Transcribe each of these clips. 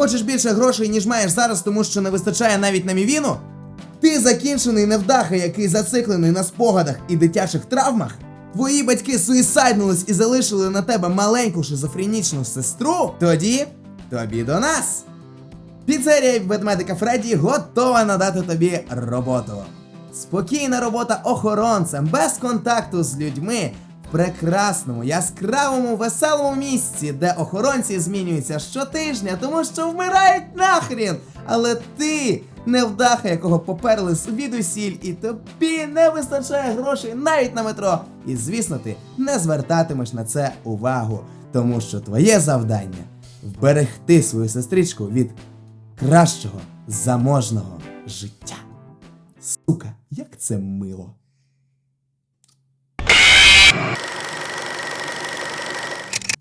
Хочеш більше грошей, ніж маєш зараз, тому що не вистачає навіть на мівіну? Ти закінчений невдаха, який зациклений на спогадах і дитячих травмах? Твої батьки суїсайднулись і залишили на тебе маленьку шизофренічну сестру? Тоді тобі до нас. Піцерія ведмедика Фредді готова надати тобі роботу. Спокійна робота охоронцем, без контакту з людьми, прекрасному, яскравому, веселому місці, де охоронці змінюються щотижня, тому що вмирають нахрін. Але ти невдаха, якого поперли звідусіль, і тобі не вистачає грошей навіть на метро. І звісно, ти не звертатимеш на це увагу, тому що твоє завдання вберегти свою сестричку від кращого заможного життя. Сука, як це мило.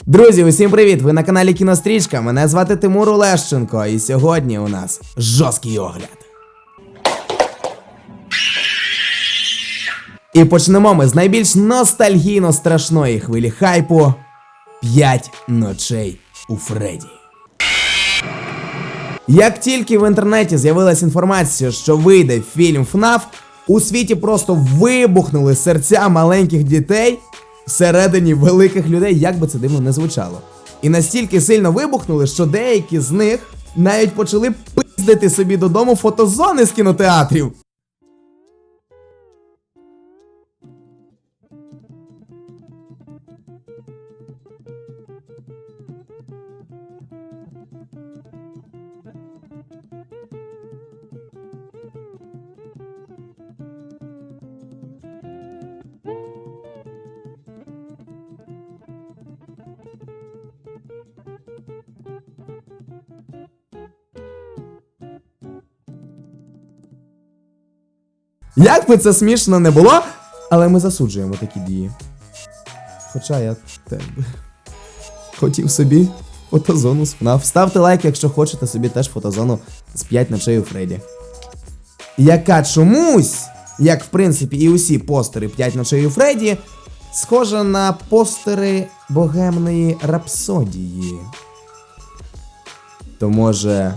Друзі, усім привіт! Ви на каналі Кінострічка. Мене звати Тимур Олещенко, і сьогодні у нас жорсткий огляд. І почнемо ми з найбільш ностальгійно страшної хвилі хайпу П'ять ночей у Фредді. Як тільки в інтернеті з'явилась інформація, що вийде фільм ФНАФ, у світі просто вибухнули серця маленьких дітей всередині великих людей, як би це дивно не звучало. І настільки сильно вибухнули, що деякі з них навіть почали пиздити собі додому фотозони з кінотеатрів. Як би це смішно не було, але ми засуджуємо такі дії. Хоча я теж би хотів собі фотозону з FNAF. Ставте лайк, якщо хочете собі теж фотозону з 5 ночей у Фредді. Яка чомусь, як в принципі і усі постери 5 ночей у Фредді, схожа на постери богемної рапсодії. То може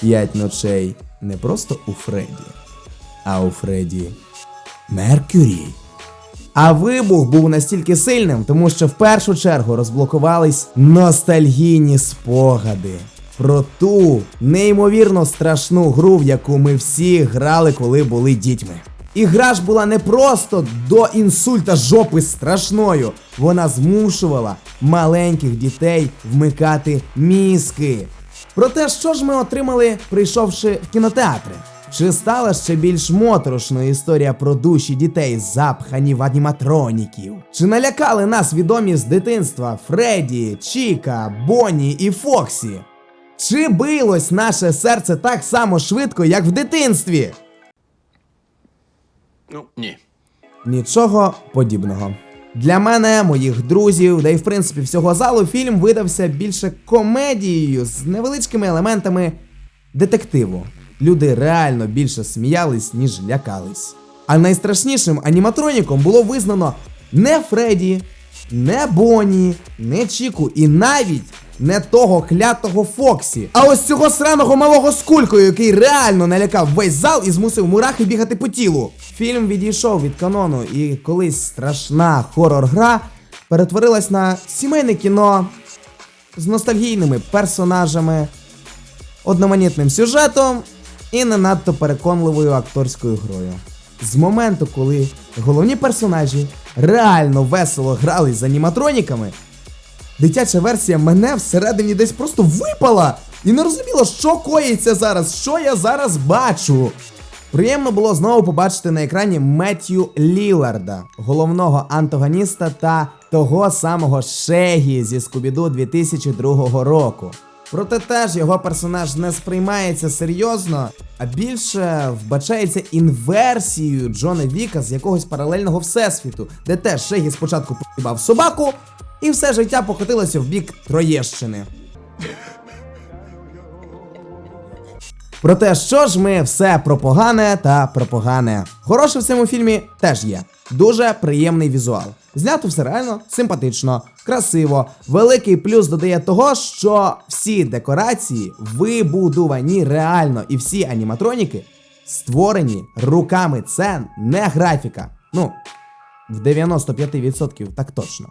5 ночей не просто у Фредді, а у Фредді Меркюрі. А вибух був настільки сильним, тому що в першу чергу розблокувались ностальгійні спогади про ту неймовірно страшну гру, в яку ми всі грали, коли були дітьми. І гра ж була не просто до інсульта жопи страшною. Вона змушувала маленьких дітей вмикати мізки. Проте, що ж ми отримали, прийшовши в кінотеатри? Чи стала ще більш моторошною історія про душі дітей, запхані в аніматроніків? Чи налякали нас відомі з дитинства Фредді, Чіка, Бонні і Фоксі? Чи билось наше серце так само швидко, як в дитинстві? Ну, ні. Нічого подібного. Для мене, моїх друзів, да й в принципі всього залу, фільм видався більше комедією з невеличкими елементами детективу. Люди реально більше сміялись, ніж лякались. А найстрашнішим аніматроніком було визнано не Фредді, не Бонні, не Чіку і навіть не того клятого Фоксі, а ось цього сраного малого з який реально налякав весь зал і змусив мурахи бігати по тілу. Фільм відійшов від канону, і колись страшна хорор-гра перетворилась на сімейне кіно з ностальгійними персонажами, одноманітним сюжетом і не надто переконливою акторською грою. З моменту, коли головні персонажі реально весело грали з аніматроніками, дитяча версія мене всередині десь просто випала і не розуміла, що коїться зараз, що я зараз бачу. Приємно було знову побачити на екрані Меттью Ліларда, головного антагоніста та того самого Шегі зі Скубіду 2002 року. Проте теж його персонаж не сприймається серйозно, а більше вбачається інверсією Джона Віка з якогось паралельного всесвіту, де теж Шегі спочатку поїбав собаку, і все життя покотилося в бік Троєщини. Проте, що ж ми все про погане та про погане. Хороше в цьому фільмі теж є. Дуже приємний візуал. Знято все реально симпатично, красиво. Великий плюс додає того, що всі декорації вибудовані реально, і всі аніматроніки створені руками. Це не графіка. Ну, в 95% так точно.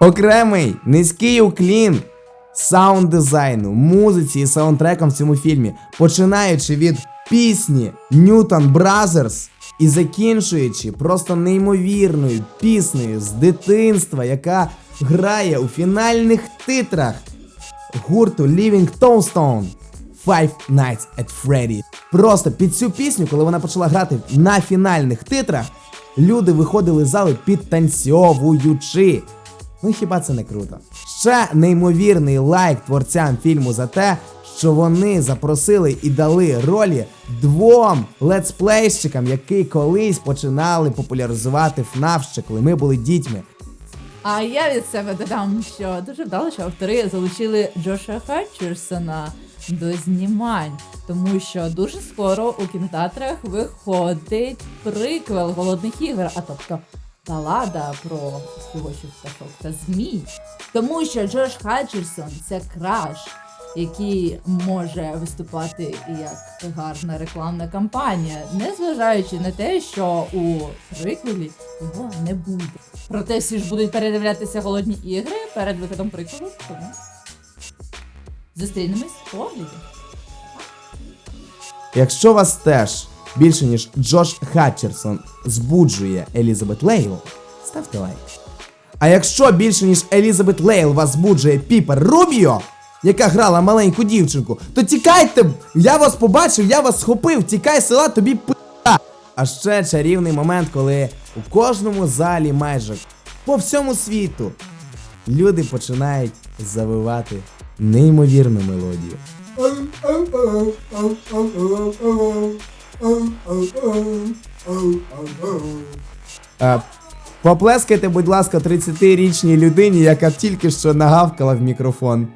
Окремий низький уклін саунд дизайну, музиці і саундтреком в цьому фільмі, починаючи від пісні Newton Brothers і закінчуючи просто неймовірною піснею з дитинства, яка грає у фінальних титрах гурту Living Tombstone Five Nights at Freddy. Просто під цю пісню, коли вона почала грати на фінальних титрах, люди виходили з зали підтанцьовуючи. Ну хіба це не круто? Ще неймовірний лайк творцям фільму за те, що вони запросили і дали ролі двом летсплейщикам, які колись починали популяризувати ФНАФ ще коли ми були дітьми. А я від себе додам, що дуже вдало, що автори залучили Джоша Хатчерсона до знімань, тому що дуже скоро у кінотеатрах виходить приквел голодних ігор, а тобто балада про співочих пташок та змій. Тому що Джош Хатчерсон це краш, який може виступати як гарна рекламна кампанія, незважаючи на те, що у приквелі його не буде. Проте всі ж будуть передивлятися голодні ігри перед виходом приквелу, тому зустрінемось в огляді. Якщо вас теж більше ніж Джош Хатчерсон збуджує Елізабет Лейл, ставте лайк. А якщо більше ніж Елізабет Лейл вас збуджує Піпер Рубіо, яка грала маленьку дівчинку, то тікайте! Я вас побачив, я вас схопив, тікай села, тобі пи***а. А ще чарівний момент, коли у кожному залі майже по всьому світу люди починають завивати неймовірну мелодію. Е, Поплескайте, будь ласка, 30-річній людині, яка тільки що нагавкала в мікрофон.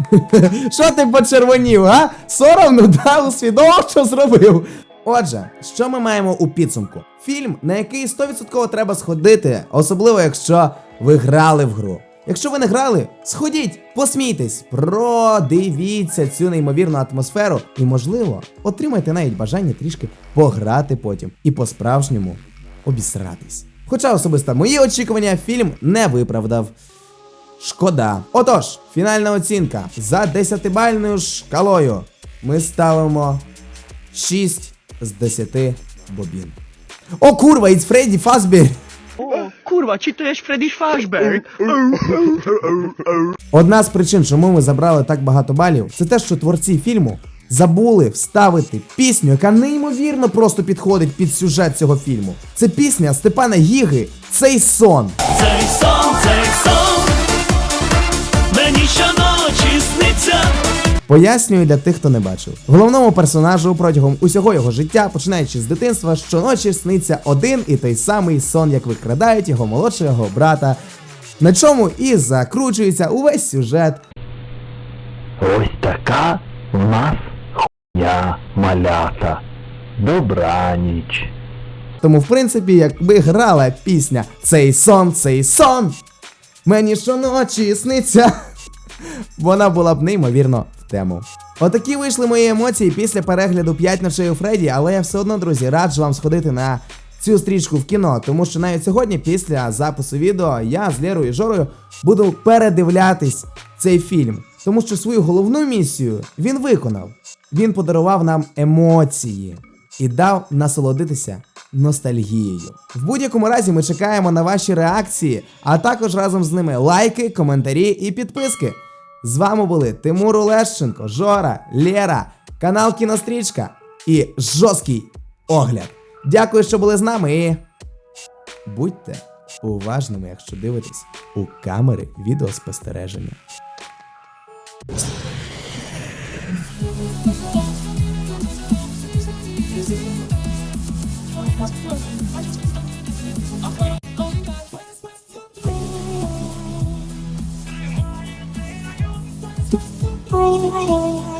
Що ти почервонів, а? Соромно, да, усвідомив, що зробив. Отже, що ми маємо у підсумку? Фільм, на який 100% треба сходити, особливо якщо ви грали в гру. Якщо ви не грали, сходіть, посмійтесь, продивіться цю неймовірну атмосферу і, можливо, отримайте навіть бажання трішки пограти потім і по-справжньому обісратись. Хоча особисто мої очікування фільм не виправдав. Шкода. Отож, фінальна оцінка за 10-бальною шкалою. Ми ставимо 6 з 10 бобін. О, курва, it's Фредді Фазбер! O, kurwa, czy to jest Freddy Fazbear? Одна з причин, чому ми забрали так багато балів, це те, що творці фільму забули вставити пісню, яка неймовірно просто підходить під сюжет цього фільму. Це пісня Степана Гіги Цей сон. Цей Пояснюю для тих, хто не бачив. Головному персонажу протягом усього його життя, починаючи з дитинства, щоночі сниться один і той самий сон, як викрадають його молодшого брата. На чому і закручується увесь сюжет. Ось така в нас хуйня малята. Добраніч. Тому, в принципі, якби грала пісня Цей сон, цей сон. Мені щоночі сниться. Вона була б неймовірно тему. Отакі вийшли мої емоції після перегляду 5 ночей у Фредді, але я все одно, друзі, раджу вам сходити на цю стрічку в кіно, тому що навіть сьогодні, після запису відео, я з Лєрою і Жорою буду передивлятись цей фільм. Тому що свою головну місію він виконав. Він подарував нам емоції і дав насолодитися ностальгією. В будь-якому разі ми чекаємо на ваші реакції, а також разом з ними лайки, коментарі і підписки. З вами були Тимур Олещенко, Жора, Лєра, канал Кінострічка і жорсткий огляд. Дякую, що були з нами і будьте уважними, якщо дивитесь у камери відеоспостереження. Thank you.